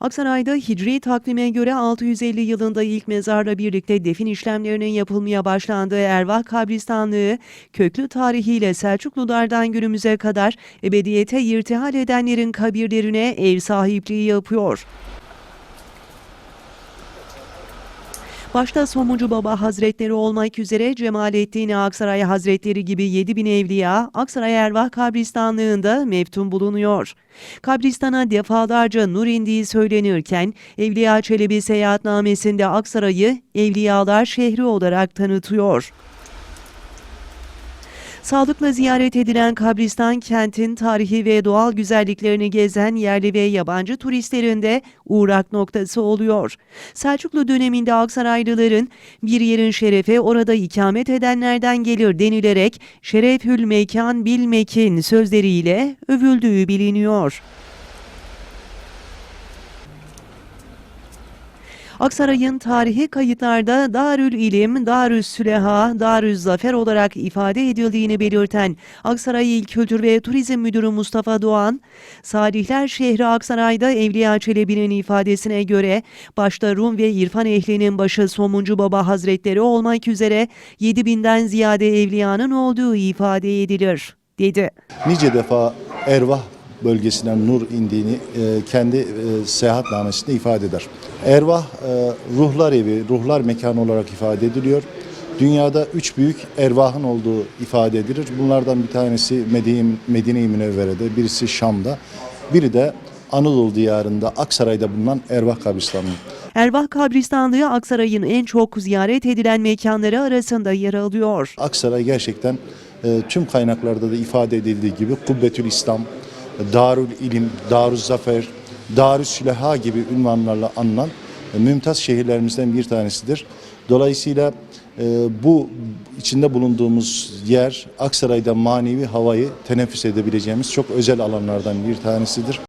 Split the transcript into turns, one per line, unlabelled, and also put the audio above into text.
Aksaray'da Hicri takvime göre 650 yılında ilk mezarla birlikte defin işlemlerinin yapılmaya başlandığı Ervah Kabristanlığı, köklü tarihiyle Selçuklulardan günümüze kadar ebediyete irtihal edenlerin kabirlerine ev sahipliği yapıyor. Başta Somuncu Baba Hazretleri olmak üzere Cemalettin Aksaray Hazretleri gibi 7000 evliya Aksaray Ervah Kabristanlığı'nda meftun bulunuyor. Kabristana defalarca nur indiği söylenirken Evliya Çelebi seyahatnamesinde Aksaray'ı Evliyalar şehri olarak tanıtıyor. Sağlıkla ziyaret edilen kabristan kentin tarihi ve doğal güzelliklerini gezen yerli ve yabancı turistlerin de uğrak noktası oluyor. Selçuklu döneminde Aksaraylıların bir yerin şerefe orada ikamet edenlerden gelir denilerek şerefül mekan bil mekin sözleriyle övüldüğü biliniyor. Aksaray'ın tarihi kayıtlarda Darül İlim, Darüs Süleha, Darüz Zafer olarak ifade edildiğini belirten Aksaray İl Kültür ve Turizm Müdürü Mustafa Doğan, Salihler şehri Aksaray'da Evliya Çelebi'nin ifadesine göre başta Rum ve İrfan ehlinin başı Somuncu Baba Hazretleri olmak üzere 7000'den ziyade evliyanın olduğu ifade edilir, dedi.
nice defa Ervah bölgesinden nur indiğini e, kendi e, seyahatnamesinde ifade eder. Ervah e, ruhlar evi, ruhlar mekanı olarak ifade ediliyor. Dünyada üç büyük ervahın olduğu ifade edilir. Bunlardan bir tanesi Medine- Medine-i Münevvere'de, birisi Şam'da, biri de Anadolu diyarında Aksaray'da bulunan Ervah kabristanlığı.
Ervah Kabristanlığı Aksaray'ın en çok ziyaret edilen mekanları arasında yer alıyor.
Aksaray gerçekten e, tüm kaynaklarda da ifade edildiği gibi Kubbetül İslam, Darül İlim, Darüz Zafer, Darüs Süleha gibi ünvanlarla anılan e, mümtaz şehirlerimizden bir tanesidir. Dolayısıyla e, bu içinde bulunduğumuz yer Aksaray'da manevi havayı teneffüs edebileceğimiz çok özel alanlardan bir tanesidir.